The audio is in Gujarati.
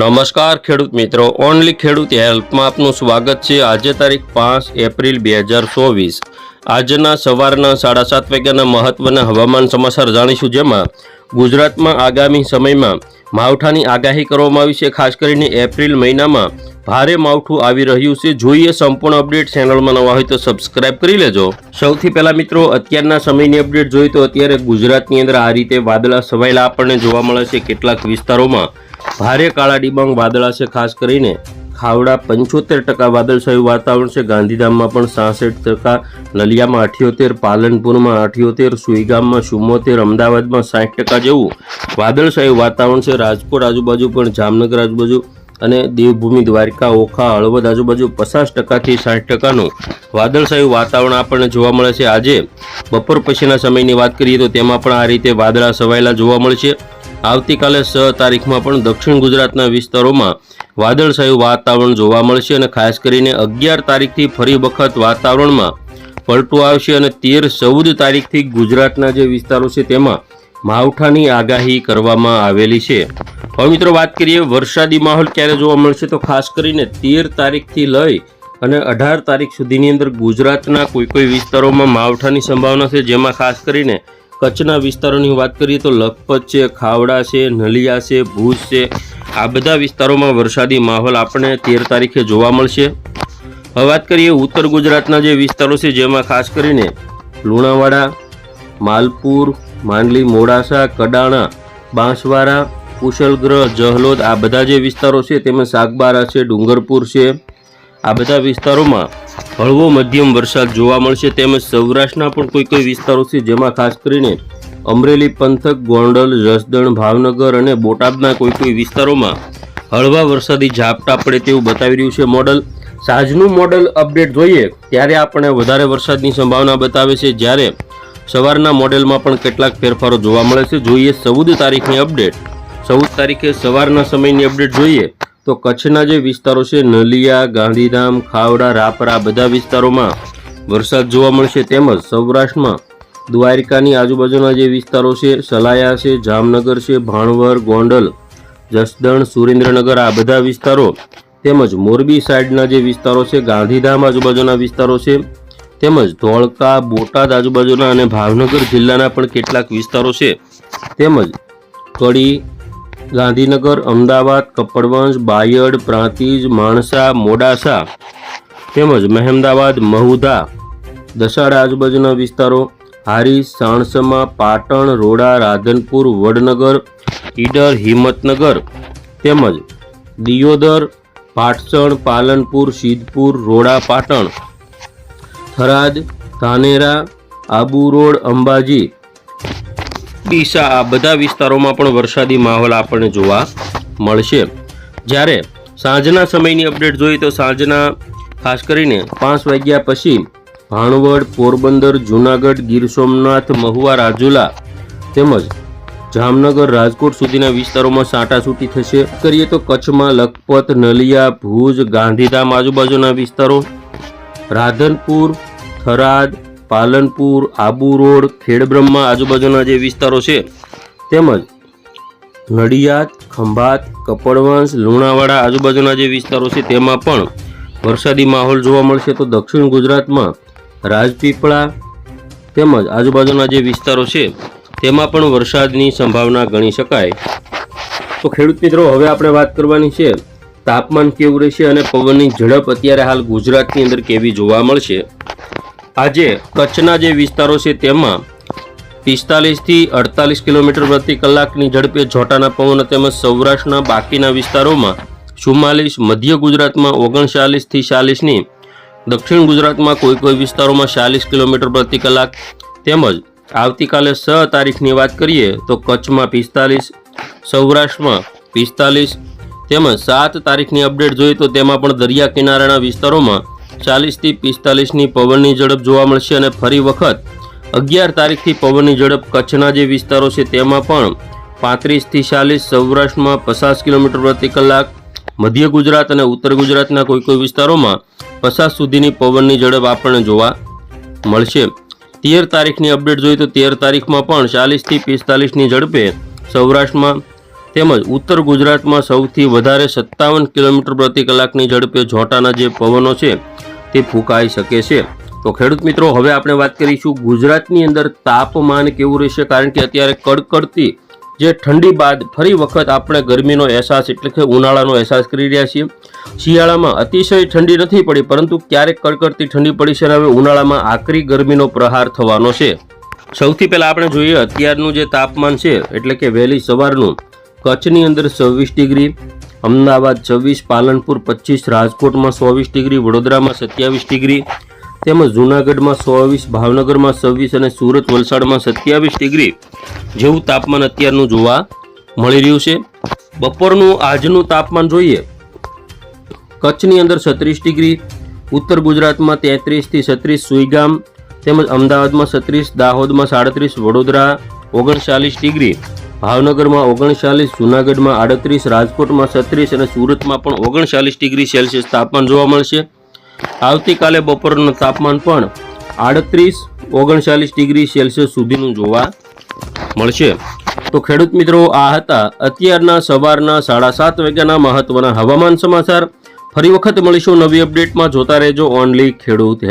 નમસ્કાર ખેડૂત મિત્રો, ઓનલી ખેડૂત હેલ્પમાં આપનું સ્વાગત છે. આજે તારીખ પાંચ એપ્રિલ બે હજાર ચોવીસ. આજના સવારના સાડા સાત વાગ્યાના મહત્વના હવામાન સમાચાર જાણીશું જેમાં ગુજરાતમાં આગામી સમયમાં માવઠાની આગાહી કરવામાં આવી છે. ખાસ કરીને એપ્રિલ મહિનામાં ભારે માવઠું આવી રહ્યું છે. જોઈએ સંપૂર્ણ અપડેટ ચેનલમાં નવા હોય તો સબસ્ક્રાઇબ કરી લેજો. સૌથી પહેલાં મિત્રો, અત્યારના સમયની અપડેટ જોઈએ તો અત્યારે ગુજરાતની અંદર આ રીતે વાદળા છવાયેલા આપણને જોવા મળે છે. કેટલાક વિસ્તારોમાં ભારે કાળા ડિબાંગ વાદળા છે, ખાસ કરીને ખાવડા પંચોતેર ટકા વાદળછાયું વાતાવરણ છે. ગાંધીધામમાં પણ સાસઠ ટકા, નલિયામાં અઠ્યોતેર, પાલનપુરમાં અઠ્યોતેર, સુઈગામમાં ચુમ્મોતેર, અમદાવાદમાં સાઠ ટકા જેવું વાદળછાયું વાતાવરણ છે. રાજકોટ આજુબાજુ પણ, જામનગર આજુબાજુ અને દેવભૂમિ, દ્વારકા, ઓખા, હળવદ આજુબાજુ પચાસ ટકાથી સાઠ ટકાનું વાદળછાયું વાતાવરણ આપણને જોવા મળે છે. આજે બપોર પછીના સમયની વાત કરીએ તો તેમાં પણ આ રીતે વાદળા છવાયેલા જોવા મળશે આવતીકાલે છ તારીખમાં પણ દક્ષિણ ગુજરાતના વિસ્તારોમાં વાદળછાયું વાતાવરણ જોવા મળશે અને ખાસ કરીને અગિયાર તારીખથી ફરી વખત વાતાવરણમાં પલટો આવશે અને તેર ચૌદ તારીખથી ગુજરાતના જે વિસ્તારો છે તેમાં માવઠાની આગાહી કરવામાં આવેલી છે. હવે મિત્રો વાત કરીએ વરસાદી માહોલ ક્યારે જોવા મળશે તો ખાસ કરીને તેર તારીખથી લઈ અને અઢાર તારીખ સુધીની અંદર ગુજરાતના કોઈ કોઈ વિસ્તારોમાં માવઠાની સંભાવના છે જેમાં ખાસ કરીને કચ્છના વિસ્તારોની વાત કરીએ તો લખપત છે, ખાવડા છે, નલિયા છે, ભુજ છે. આ બધા વિસ્તારોમાં વરસાદી માહોલ આપણને તેર તારીખે જોવા મળશે. હવે વાત કરીએ ઉત્તર ગુજરાતના જે વિસ્તારો છે, જેમાં ખાસ કરીને લુણાવાડા, માલપુર, માંડલી, મોડાસા, કડાણા, બાંસવાડા, કુશલગ્રહ, જહલોદ આ બધા જે વિસ્તારો છે, તેમાં સાગબારા છે, ડુંગરપુર છે. આ બધા વિસ્તારોમાં હળવો મધ્યમ વરસાદ જોવા મળશે તેમજ સૌરાષ્ટ્રના પણ કોઈ કોઈ વિસ્તારો છે જેમાં ખાસ કરીને અમરેલી, પંથક, ગોંડલ, જસદણ, ભાવનગર અને બોટાદના કોઈ કોઈ વિસ્તારોમાં હળવા વરસાદી ઝાપટા પડે તેવું બતાવી રહ્યું છે મોડલ. સાંજનું મોડલ અપડેટ જોઈએ ત્યારે આપણે વધારે વરસાદની સંભાવના બતાવે છે. જ્યારે સવારના મોડેલમાં પણ કેટલાક ફેરફારો જોવા મળે છે. જોઈએ ચૌદ તારીખની અપડેટ. ચૌદ તારીખે સવારના સમયની અપડેટ જોઈએ તો કચ્છના જે વિસ્તારો છે, નલિયા, ગાંધીધામ, ખાવડા, રાપરા, બધા વિસ્તારોમાં વરસાદ જોવા મળશે તેમજ સૌરાષ્ટ્રમાં દ્વારિકાની આજુબાજુના જે વિસ્તારો છે, સલાયા છે, જામનગર છે, ભાણવર, ગોંડલ, જસદણ, સુરેન્દ્રનગર, આ બધા વિસ્તારો તેમજ મોરબી સાઈડના જે વિસ્તારો છે, ગાંધીધામ આજુબાજુના વિસ્તારો છે, તેમજ ધોળકા, બોટાદ આજુબાજુના અને ભાવનગર જિલ્લાના પણ કેટલાક વિસ્તારો છે, તેમજ કડી ગાંધીનગર, અમદાવાદ કપડવંશ બાયડ, પ્રાંતિજ, માણસા, મોડાસા તેમજ મહેમદાવાદ, મહુધા દશાડ આજુબાજુના વિસ્તારો હારી સાણસમા, પાટણ, રોડા, રાધનપુર, વડનગર, ઈડર, હિંમતનગર તેમજ દિયોદર, પાટસણ, પાલનપુર, સિદ્ધપુર, રોડા, પાટણ થરાદ, ધાનેરા, આબુ રોડ, અંબાજી ડીસા આ બધા વિસ્તારોમાં પણ વરસાદી માહોલ આપણને જોવા મળશે. જ્યારે સાંજના સમયની અપડેટ જોઈએ તો સાંજના, ખાસ કરીને પાંચ વાગ્યા પછી ભાણવડ, પોરબંદર, જૂનાગઢ, ગીર સોમનાથ, મહુવા, રાજુલા તેમજ જામનગર, રાજકોટ સુધીના વિસ્તારોમાં સાટાછૂટી થશે. કરીએ તો કચ્છમાં લખપત, નલિયા, ભુજ, ગાંધીધામ આજુબાજુના વિસ્તારો, રાધનપુર, થરાદ પાલનપુર, આબુ રોડ, ખેડબ્રહ્મા આજુબાજુના જે વિસ્તારો છે, તેમજ નડિયાદ, ખંભાત, કપડવંશ, લુણાવાડા આજુબાજુના જે વિસ્તારો છે, તેમાં પણ વરસાદી માહોલ જોવા મળશે. તો દક્ષિણ ગુજરાતમાં રાજપીપળા તેમજ આજુબાજુના જે વિસ્તારો છે, તેમાં પણ વરસાદની સંભાવના ગણી શકાય. તો ખેડૂત મિત્રો, હવે આપણે વાત કરવાની છે, તાપમાન કેવું રહેશે અને પવનની ઝડપ અત્યારે હાલ ગુજરાતની અંદર કેવી જોવા મળશે? આજે કચ્છના જે વિસ્તારો છે તેમાં પિસ્તાલીસથી અડતાલીસ કિલોમીટર પ્રતિ કલાકની ઝડપે જોટાના પવનો તેમજ સૌરાષ્ટ્રના બાકીના વિસ્તારોમાં ચુમ્માલીસ, મધ્ય ગુજરાતમાં ઓગણચાલીસથી ચાલીસની દક્ષિણ ગુજરાતમાં કોઈ કોઈ વિસ્તારોમાં ચાલીસ કિલોમીટર પ્રતિ કલાક તેમજ આવતીકાલે છ તારીખની વાત કરીએ તો કચ્છમાં પિસ્તાલીસ, સૌરાષ્ટ્રમાં પિસ્તાલીસ તેમજ સાત તારીખની અપડેટ જોઈએ તો તેમાં પણ દરિયા કિનારાના વિસ્તારોમાં ચાલીસથી પિસ્તાલીસની પવનની ઝડપ જોવા મળશે અને ફરી વખત અગિયાર તારીખથી પવનની ઝડપ કચ્છના જે વિસ્તારો છે તેમાં પણ પાંત્રીસથી ચાલીસ, સૌરાષ્ટ્રમાં પચાસ કિલોમીટર પ્રતિ કલાક, મધ્ય ગુજરાત અને ઉત્તર ગુજરાતના કોઈ કોઈ વિસ્તારોમાં પચાસ સુધીની પવનની ઝડપ આપણને જોવા મળશે. તેર તારીખની અપડેટ જોઈએ તો તેર તારીખમાં પણ ચાલીસથી પિસ્તાલીસની ઝડપે સૌરાષ્ટ્રમાં તેમજ ઉત્તર ગુજરાતમાં સૌથી વધારે સત્તાવન કિલોમીટર પ્રતિ કલાકની ઝડપે જોટાના જે પવનો છે તે ફૂંકાઈ શકે છે. તો ખેડૂત મિત્રો, હવે આપણે વાત કરીશું ગુજરાતની અંદર તાપમાન કેવું રહેશે? કારણ કે અત્યારે કડકડતી જે ઠંડી બાદ ફરી વખત આપણે ગરમીનો અહેસાસ એટલે કે ઉનાળાનો અહેસાસ કરી રહ્યા છીએ. શિયાળામાં અતિશય ઠંડી નથી પડી, પરંતુ ક્યારેક કડકડતી ઠંડી પડી છે અને હવે ઉનાળામાં આકરી ગરમીનો પ્રહાર થવાનો છે. સૌથી પહેલાં આપણે જોઈએ અત્યારનું જે તાપમાન છે, એટલે કે વહેલી સવારનું. કચ્છની અંદર છવ્વીસ ડિગ્રી અમદાવાદ છવ્વીસ, પાલનપુર પચીસ, રાજકોટમાં ચોવીસ ડિગ્રી, વડોદરામાં સત્યાવીસ ડિગ્રી, તેમજ જૂનાગઢમાં ચોવીસ, ભાવનગરમાં છવ્વીસ અને સુરત વલસાડમાં સત્યાવીસ ડિગ્રી. જેવું તાપમાન અત્યારનું જોવા મળી રહ્યું છે. બપોરનું, આજનું તાપમાન જોઈએ. કચ્છની અંદર છત્રીસ ડિગ્રી, ઉત્તર ગુજરાતમાં તેત્રીસથી છત્રીસ સુઈગામ, તેમજ અમદાવાદમાં છત્રીસ, દાહોદમાં સાડત્રીસ, વડોદરા ઓગણચાલીસ ડિગ્રી. ભાવનગરમાં ઓગણચાલીસ, જૂનાગઢમાં આડત્રીસ, રાજકોટમાં છત્રીસ અને સુરતમાં પણ ઓગણચાલીસ ડિગ્રી સેલ્સિયસ તાપમાન જોવા મળશે. આવતીકાલે બપોરનું તાપમાન પણ આડત્રીસ, ઓગણચાલીસ ડિગ્રી સેલ્સિયસ સુધીનું જોવા મળશે. તો ખેડૂત મિત્રો, આ હતા અત્યારના સવારના સાડા સાત વાગ્યાના મહત્વના હવામાન સમાચાર. ફરી વખત મળીશું નવી અપડેટમાં. જોતા રહેજો ઓનલી ખેડૂત હેલ્પ